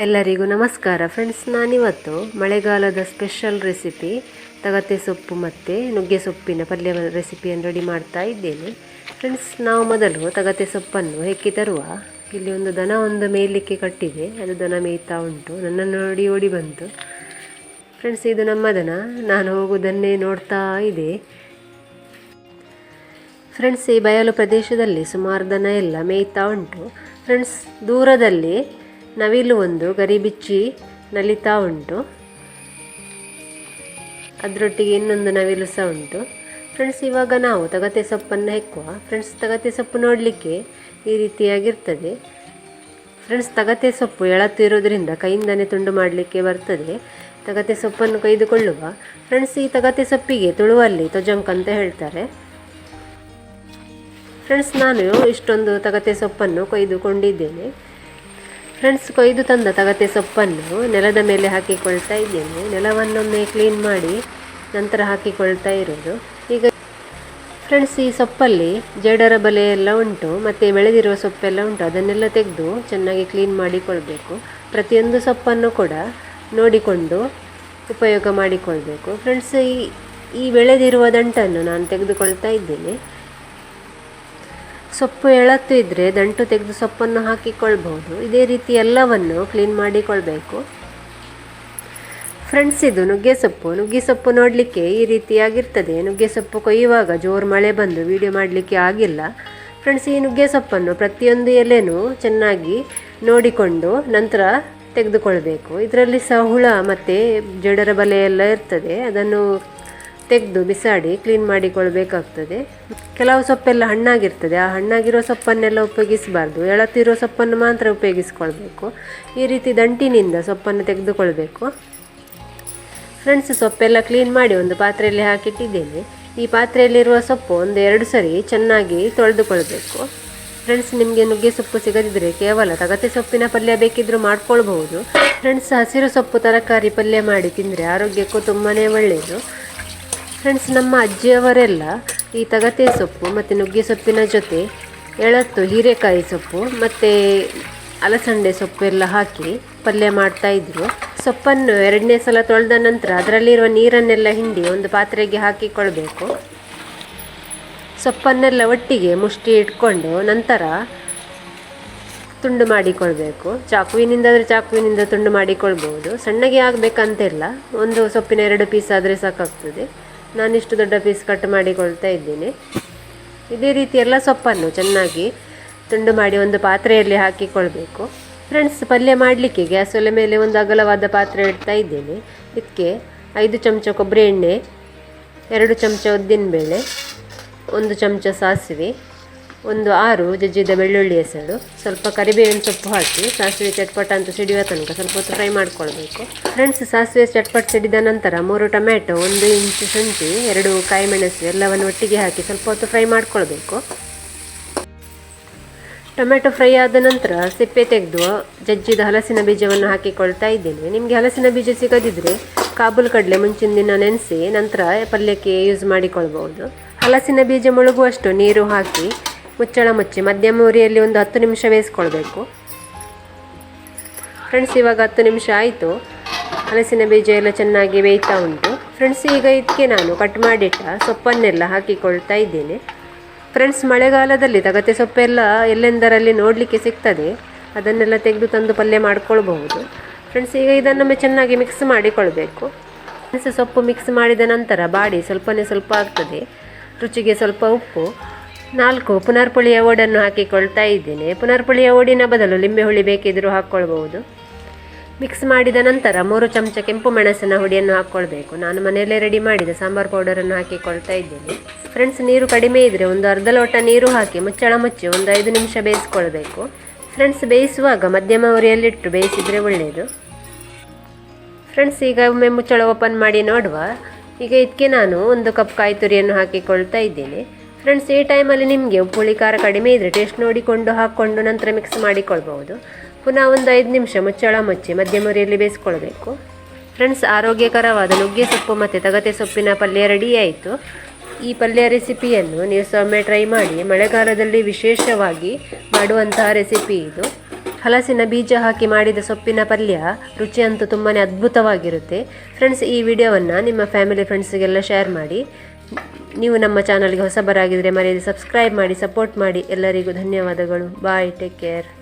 ಎಲ್ಲರಿಗೂ ನಮಸ್ಕಾರ ಫ್ರೆಂಡ್ಸ್, ನಾನಿವತ್ತು ಮಳೆಗಾಲದ ಸ್ಪೆಷಲ್ ರೆಸಿಪಿ, ತಗತೆ ಸೊಪ್ಪು ಮತ್ತು ನುಗ್ಗೆ ಸೊಪ್ಪಿನ ಪಲ್ಯ ರೆಸಿಪಿಯನ್ನು ರೆಡಿ ಮಾಡ್ತಾ ಇದ್ದೇನೆ. ಫ್ರೆಂಡ್ಸ್, ನಾವು ಮೊದಲು ತಗತೆ ಸೊಪ್ಪನ್ನು ಹೆಕ್ಕಿ ತರುವ. ಇಲ್ಲಿ ಒಂದು ದನ ಒಂದು ಮೇಯಲಿಕ್ಕೆ ಕಟ್ಟಿದೆ. ಅದು ದನ ಮೇಯ್ತಾ ಉಂಟು. ನನ್ನನ್ನು ನೋಡಿ ಓಡಿ ಬಂತು. ಫ್ರೆಂಡ್ಸ್, ಇದು ನಮ್ಮ ದನ. ನಾನು ಹೋಗುವುದನ್ನೇ ನೋಡ್ತಾ ಇದೆ. ಫ್ರೆಂಡ್ಸ್, ಈ ಬಯಲು ಪ್ರದೇಶದಲ್ಲಿ ಸುಮಾರು ದನ ಎಲ್ಲ ಮೇಯ್ತಾ ಉಂಟು. ಫ್ರೆಂಡ್ಸ್, ದೂರದಲ್ಲಿ ನವಿಲು ಒಂದು, ಗರಿಬಿಚ್ಚಿ, ನಲಿತಾ ಉಂಟು. ಅದರೊಟ್ಟಿಗೆ ಇನ್ನೊಂದು ನವಿಲು ಸಹ ಉಂಟು. ಫ್ರೆಂಡ್ಸ್ ಇವಾಗ ನಾವು ತಗತೆ ಸೊಪ್ಪನ್ನು ಹೆಕ್ಕುವ. ಫ್ರೆಂಡ್ಸ್ ತಗತೆ ಸೊಪ್ಪು ನೋಡಲಿಕ್ಕೆ ಈ ರೀತಿಯಾಗಿರ್ತದೆ. ಫ್ರೆಂಡ್ಸ್ ತಗತೆ ಸೊಪ್ಪು ಎಳತ್ತು ಇರೋದ್ರಿಂದ ಕೈಯಿಂದನೇ ತುಂಡು ಮಾಡಲಿಕ್ಕೆ ಬರ್ತದೆ. ತಗತೆ ಸೊಪ್ಪನ್ನು ಕೊಯ್ದುಕೊಳ್ಳುವ. ಫ್ರೆಂಡ್ಸ್ ಈ ತಗತೆ ಸೊಪ್ಪಿಗೆ ತುಳುವಲ್ಲಿ ತೊಜಂಕ್ ಅಂತ ಹೇಳ್ತಾರೆ. ಫ್ರೆಂಡ್ಸ್ ನಾನು ಇಷ್ಟೊಂದು ತಗತೆ ಸೊಪ್ಪನ್ನು ಕೊಯ್ದುಕೊಂಡಿದ್ದೇನೆ. ಫ್ರೆಂಡ್ಸ್ ಕೊಯ್ದು ತಂದ ತಗತೆ ಸೊಪ್ಪನ್ನು ನೆಲದ ಮೇಲೆ ಹಾಕಿಕೊಳ್ತಾ ಇದ್ದೇನೆ. ನೆಲವನ್ನೊಮ್ಮೆ ಕ್ಲೀನ್ ಮಾಡಿ ನಂತರ ಹಾಕಿಕೊಳ್ತಾ ಇರೋದು. ಈಗ ಫ್ರೆಂಡ್ಸ್ ಈ ಸೊಪ್ಪಲ್ಲಿ ಜೇಡರ ಬಲೆ ಎಲ್ಲ ಉಂಟು, ಮತ್ತು ಬೆಳೆದಿರುವ ಸೊಪ್ಪೆಲ್ಲ ಉಂಟು. ಅದನ್ನೆಲ್ಲ ತೆಗೆದು ಚೆನ್ನಾಗಿ ಕ್ಲೀನ್ ಮಾಡಿಕೊಳ್ಬೇಕು. ಪ್ರತಿಯೊಂದು ಸೊಪ್ಪನ್ನು ಕೂಡ ನೋಡಿಕೊಂಡು ಉಪಯೋಗ ಮಾಡಿಕೊಳ್ಬೇಕು. ಫ್ರೆಂಡ್ಸ್ ಈ ಈ ಬೆಳೆದಿರುವ ದಂಟನ್ನು ನಾನು ತೆಗೆದುಕೊಳ್ತಾ ಇದ್ದೇನೆ. ಸೊಪ್ಪು ಎಳತ್ತು ಇದ್ದರೆ ದಂಟು ತೆಗೆದು ಸೊಪ್ಪನ್ನು ಹಾಕಿಕೊಳ್ಬಹುದು. ಇದೇ ರೀತಿ ಎಲ್ಲವನ್ನು ಕ್ಲೀನ್ ಮಾಡಿಕೊಳ್ಬೇಕು. ಫ್ರೆಂಡ್ಸ್ ಇದು ನುಗ್ಗೆ ಸೊಪ್ಪು. ನುಗ್ಗೆ ಸೊಪ್ಪು ನೋಡಲಿಕ್ಕೆ ಈ ರೀತಿಯಾಗಿರ್ತದೆ. ನುಗ್ಗೆ ಸೊಪ್ಪು ಕೊಯ್ಯುವಾಗ ಜೋರು ಮಳೆ ಬಂದು ವಿಡಿಯೋ ಮಾಡಲಿಕ್ಕೆ ಆಗಿಲ್ಲ. ಫ್ರೆಂಡ್ಸ್ ಈ ನುಗ್ಗೆ ಸೊಪ್ಪನ್ನು ಪ್ರತಿಯೊಂದು ಎಲೆನೂ ಚೆನ್ನಾಗಿ ನೋಡಿಕೊಂಡು ನಂತರ ತೆಗೆದುಕೊಳ್ಬೇಕು. ಇದರಲ್ಲಿ ಸಹ ಹುಳ ಮತ್ತು ಜಡರ ಬಲೆ ಎಲ್ಲ ಇರ್ತದೆ. ಅದನ್ನು ತೆಗೆದು ಬಿಸಾಡಿ ಕ್ಲೀನ್ ಮಾಡಿಕೊಳ್ಬೇಕಾಗ್ತದೆ. ಕೆಲವು ಸೊಪ್ಪೆಲ್ಲ ಹಣ್ಣಾಗಿರ್ತದೆ. ಆ ಹಣ್ಣಾಗಿರೋ ಸೊಪ್ಪನ್ನೆಲ್ಲ ಉಪಯೋಗಿಸಬಾರ್ದು. ಎಳತಿರೋ ಸೊಪ್ಪನ್ನು ಮಾತ್ರ ಉಪಯೋಗಿಸ್ಕೊಳ್ಬೇಕು. ಈ ರೀತಿ ದಂಟಿನಿಂದ ಸೊಪ್ಪನ್ನು ತೆಗೆದುಕೊಳ್ಬೇಕು. ಫ್ರೆಂಡ್ಸ್ ಸೊಪ್ಪೆಲ್ಲ ಕ್ಲೀನ್ ಮಾಡಿ ಒಂದು ಪಾತ್ರೆಯಲ್ಲಿ ಹಾಕಿಟ್ಟಿದ್ದೇನೆ. ಈ ಪಾತ್ರೆಯಲ್ಲಿರುವ ಸೊಪ್ಪು ಒಂದು ಎರಡು ಸರಿ ಚೆನ್ನಾಗಿ ತೊಳೆದುಕೊಳ್ಬೇಕು. ಫ್ರೆಂಡ್ಸ್ ನಿಮಗೆ ನುಗ್ಗೆ ಸೊಪ್ಪು ಸಿಗದಿದ್ದರೆ ಕೇವಲ ತಗತೆ ಸೊಪ್ಪಿನ ಪಲ್ಯ ಬೇಕಿದ್ದರೂ ಮಾಡ್ಕೊಳ್ಬಹುದು. ಫ್ರೆಂಡ್ಸ್ ಹಸಿರು ಸೊಪ್ಪು ತರಕಾರಿ ಪಲ್ಯ ಮಾಡಿ ತಿಂದರೆ ಆರೋಗ್ಯಕ್ಕೂ ತುಂಬಾ ಒಳ್ಳೆಯದು ಫ್ರೆಂಡ್ಸ್ ನಮ್ಮ ಅಜ್ಜಿಯವರೆಲ್ಲ ಈ ತಗತೆ ಸೊಪ್ಪು ಮತ್ತು ನುಗ್ಗೆ ಸೊಪ್ಪಿನ ಜೊತೆ ಎಳತ್ತು, ಹೀರೆಕಾಯಿ ಸೊಪ್ಪು ಮತ್ತು ಅಲಸಂಡೆ ಸೊಪ್ಪು ಎಲ್ಲ ಹಾಕಿ ಪಲ್ಯ ಮಾಡ್ತಾಯಿದ್ರು ಸೊಪ್ಪನ್ನು ಎರಡನೇ ಸಲ ತೊಳೆದ ನಂತರ ಅದರಲ್ಲಿರುವ ನೀರನ್ನೆಲ್ಲ ಹಿಂಡಿ ಒಂದು ಪಾತ್ರೆಗೆ ಹಾಕಿಕೊಳ್ಬೇಕು. ಸೊಪ್ಪನ್ನೆಲ್ಲ ಒಟ್ಟಿಗೆ ಮುಷ್ಟಿ ಇಟ್ಕೊಂಡು ನಂತರ ತುಂಡು ಮಾಡಿಕೊಳ್ಬೇಕು. ಚಾಕುವಿನಿಂದ ಆದರೆ ಚಾಕುವಿನಿಂದ ತುಂಡು ಮಾಡಿಕೊಳ್ಬೋದು. ಸಣ್ಣಗೆ ಆಗಬೇಕಂತಿಲ್ಲ. ಒಂದು ಸೊಪ್ಪಿನ ಎರಡು ಪೀಸ್ ಆದರೆ ಸಾಕಾಗ್ತದೆ. ನಾನಿಷ್ಟು ದೊಡ್ಡ ಪೀಸ್ ಕಟ್ ಮಾಡಿಕೊಳ್ತಾ ಇದ್ದೇನೆ. ಇದೇ ರೀತಿ ಎಲ್ಲ ಸೊಪ್ಪನ್ನು ಚೆನ್ನಾಗಿ ತುಂಡು ಮಾಡಿ ಒಂದು ಪಾತ್ರೆಯಲ್ಲಿ ಹಾಕಿಕೊಳ್ಬೇಕು. ಫ್ರೆಂಡ್ಸ್ ಪಲ್ಯ ಮಾಡಲಿಕ್ಕೆ ಗ್ಯಾಸ್ ಒಲೆ ಮೇಲೆ ಒಂದು ಅಗಲವಾದ ಪಾತ್ರೆ ಇಡ್ತಾ ಇದ್ದೇನೆ. ಇದಕ್ಕೆ ಐದು ಚಮಚ ಕೊಬ್ಬರಿ ಎಣ್ಣೆ, ಎರಡು ಚಮಚ ಉದ್ದಿನಬೇಳೆ, ಒಂದು ಚಮಚ ಸಾಸಿವೆ ಒಂದು ಆರು ಜಜ್ಜಿದ ಬೆಳ್ಳುಳ್ಳಿ ಹೆಸರು. ಸ್ವಲ್ಪ ಕರಿಬೇವಿನ ಸೊಪ್ಪು ಹಾಕಿ ಸಾಸಿವೆ ಚಟ್ಪಟ ಅಂತ ಸಿಡಿಯುವ ತನಕ ಸ್ವಲ್ಪ ಹೊತ್ತು ಫ್ರೈ ಮಾಡ್ಕೊಳ್ಬೇಕು. ಫ್ರೆಂಡ್ಸ್ ಸಾಸಿವೆ ಚಟ್ಪಟ್ ಸಿಡಿದ ನಂತರ ಮೂರು ಟೊಮ್ಯಾಟೊ, ಒಂದು ಇಂಚು ಶುಂಠಿ, ಎರಡು ಕಾಯಿ ಮೆಣಸು ಎಲ್ಲವನ್ನು ಒಟ್ಟಿಗೆ ಹಾಕಿ ಸ್ವಲ್ಪ ಹೊತ್ತು ಫ್ರೈ ಮಾಡ್ಕೊಳ್ಬೇಕು. ಟೊಮೆಟೊ ಫ್ರೈ ಆದ ನಂತರ ಸಿಪ್ಪೆ ತೆಗೆದು ಜಜ್ಜಿದ ಹಲಸಿನ ಬೀಜವನ್ನು ಹಾಕಿಕೊಳ್ತಾ ಇದ್ದೇನೆ. ನಿಮಗೆ ಹಲಸಿನ ಬೀಜ ಸಿಗದಿದ್ದರೆ ಕಾಬೂಲ್ ಕಡಲೆ ಮುಂಚಿನ ದಿನ ನೆನೆಸಿ ನಂತರ ಪಲ್ಯಕ್ಕೆ ಯೂಸ್ ಮಾಡಿಕೊಳ್ಬೋದು ಹಲಸಿನ ಬೀಜ ಮುಳುಗುವಷ್ಟು ನೀರು ಹಾಕಿ ಮುಚ್ಚಳ ಮುಚ್ಚಿ ಮಧ್ಯಮ ಉರಿಯಲ್ಲಿ ಒಂದು ಹತ್ತು ನಿಮಿಷ ಬೇಯಿಸ್ಕೊಳ್ಬೇಕು. ಫ್ರೆಂಡ್ಸ್ ಇವಾಗ ಹತ್ತು ನಿಮಿಷ ಆಯಿತು. ಹಲಸಿನ ಬೀಜ ಎಲ್ಲ ಚೆನ್ನಾಗಿ ಬೇಯ್ತಾ ಉಂಟು. ಫ್ರೆಂಡ್ಸ್ ಈಗ ಇದಕ್ಕೆ ನಾನು ಕಟ್ ಮಾಡಿಟ್ಟ ಸೊಪ್ಪನ್ನೆಲ್ಲ ಹಾಕಿಕೊಳ್ತಾ ಇದ್ದೇನೆ. ಫ್ರೆಂಡ್ಸ್ ಮಳೆಗಾಲದಲ್ಲಿ ತಗತೆ ಸೊಪ್ಪೆಲ್ಲ ಎಲ್ಲೆಂದರಲ್ಲಿ ನೋಡಲಿಕ್ಕೆ ಸಿಗ್ತದೆ. ಅದನ್ನೆಲ್ಲ ತೆಗೆದು ತಂದು ಪಲ್ಯ ಮಾಡ್ಕೊಳ್ಬಹುದು. ಫ್ರೆಂಡ್ಸ್ ಈಗ ಇದನ್ನೊಮ್ಮೆ ಚೆನ್ನಾಗಿ ಮಿಕ್ಸ್ ಮಾಡಿಕೊಳ್ಬೇಕು. ಫ್ರೆಂಡ್ಸ್ ಸೊಪ್ಪು ಮಿಕ್ಸ್ ಮಾಡಿದ ನಂತರ ಬಾಡಿ ಸ್ವಲ್ಪನೇ ಸ್ವಲ್ಪ ಆಗ್ತದೆ. ರುಚಿಗೆ ಸ್ವಲ್ಪ ಉಪ್ಪು. ನಾಲ್ಕು, ಪುನರ್ಪುಳಿಯ ಓಡನ್ನು ಹಾಕಿಕೊಳ್ತಾ ಇದ್ದೇನೆ. ಪುನರ್ಪುಳಿಯ ಓಡಿನ ಬದಲು ಲಿಂಬೆ ಹುಳಿ ಬೇಕಿದ್ದರೂ ಹಾಕ್ಕೊಳ್ಬಹುದು. ಮಿಕ್ಸ್ ಮಾಡಿದ ನಂತರ ಮೂರು ಚಮಚ ಕೆಂಪು ಮೆಣಸಿನ ಹುಡಿಯನ್ನು ಹಾಕ್ಕೊಳ್ಬೇಕು. ನಾನು ಮನೆಯಲ್ಲೇ ರೆಡಿ ಮಾಡಿದ ಸಾಂಬಾರು ಪೌಡರನ್ನು ಹಾಕಿಕೊಳ್ತಾ ಇದ್ದೇನೆ. ಫ್ರೆಂಡ್ಸ್ ನೀರು ಕಡಿಮೆ ಇದ್ದರೆ ಒಂದು ಅರ್ಧ ಲೋಟ ನೀರು ಹಾಕಿ ಮುಚ್ಚಳ ಮುಚ್ಚಿ ಒಂದು ಐದು ನಿಮಿಷ ಬೇಯಿಸ್ಕೊಳ್ಬೇಕು. ಫ್ರೆಂಡ್ಸ್ ಬೇಯಿಸುವಾಗ ಮಧ್ಯಮ ಉರಿಯಲ್ಲಿಟ್ಟು ಬೇಯಿಸಿದರೆ ಒಳ್ಳೆಯದು. ಫ್ರೆಂಡ್ಸ್ ಈಗ ಒಮ್ಮೆ ಮುಚ್ಚಳ ಓಪನ್ ಮಾಡಿ ನೋಡುವ. ಈಗ ಇದಕ್ಕೆ ನಾನು ಒಂದು ಕಪ್ ಕಾಯಿ ತುರಿಯನ್ನು ಹಾಕಿಕೊಳ್ತಾ ಇದ್ದೇನೆ. ಫ್ರೆಂಡ್ಸ್ ಈ ಟೈಮಲ್ಲಿ ನಿಮಗೆ ಉಪ್ಪುಳಿ ಖಾರ ಕಡಿಮೆ ಇದ್ದರೆ ಟೇಸ್ಟ್ ನೋಡಿಕೊಂಡು ಹಾಕ್ಕೊಂಡು ನಂತರ ಮಿಕ್ಸ್ ಮಾಡಿಕೊಳ್ಬಹುದು. ಪುನಃ ಒಂದು ಐದು ನಿಮಿಷ ಮುಚ್ಚಳ ಮುಚ್ಚಿ ಮಧ್ಯಮ ಉರಿಯಲ್ಲಿ ಬೇಯಿಸ್ಕೊಳ್ಬೇಕು. ಫ್ರೆಂಡ್ಸ್ ಆರೋಗ್ಯಕರವಾದ ನುಗ್ಗೆ ಸೊಪ್ಪು ಮತ್ತು ತಗತೆ ಸೊಪ್ಪಿನ ಪಲ್ಯ ರೆಡಿ ಆಯಿತು. ಈ ಪಲ್ಯ ರೆಸಿಪಿಯನ್ನು ನೀವು ಸೊಮ್ಮೆ ಟ್ರೈ ಮಾಡಿ ಮಳೆಗಾಲದಲ್ಲಿ ವಿಶೇಷವಾಗಿ ಮಾಡುವಂತಹ ರೆಸಿಪಿ ಇದು. ಹಲಸಿನ ಬೀಜ ಹಾಕಿ ಮಾಡಿದ ಸೊಪ್ಪಿನ ಪಲ್ಯ ರುಚಿಯಂತೂ ತುಂಬಾ ಅದ್ಭುತವಾಗಿರುತ್ತೆ. ಫ್ರೆಂಡ್ಸ್ ಈ ವಿಡಿಯೋವನ್ನು ನಿಮ್ಮ ಫ್ಯಾಮಿಲಿ ಫ್ರೆಂಡ್ಸಿಗೆಲ್ಲ ಶೇರ್ ಮಾಡಿ. ನೀವು ನಮ್ಮ ಚಾನಲ್ಗೆ ಹೊಸಬರಾಗಿದ್ದರೆ ಮರೆಯದೆ ಸಬ್ಸ್ಕ್ರೈಬ್ ಮಾಡಿ ಸಪೋರ್ಟ್ ಮಾಡಿ. ಎಲ್ಲರಿಗೂ ಧನ್ಯವಾದಗಳು. Bye take care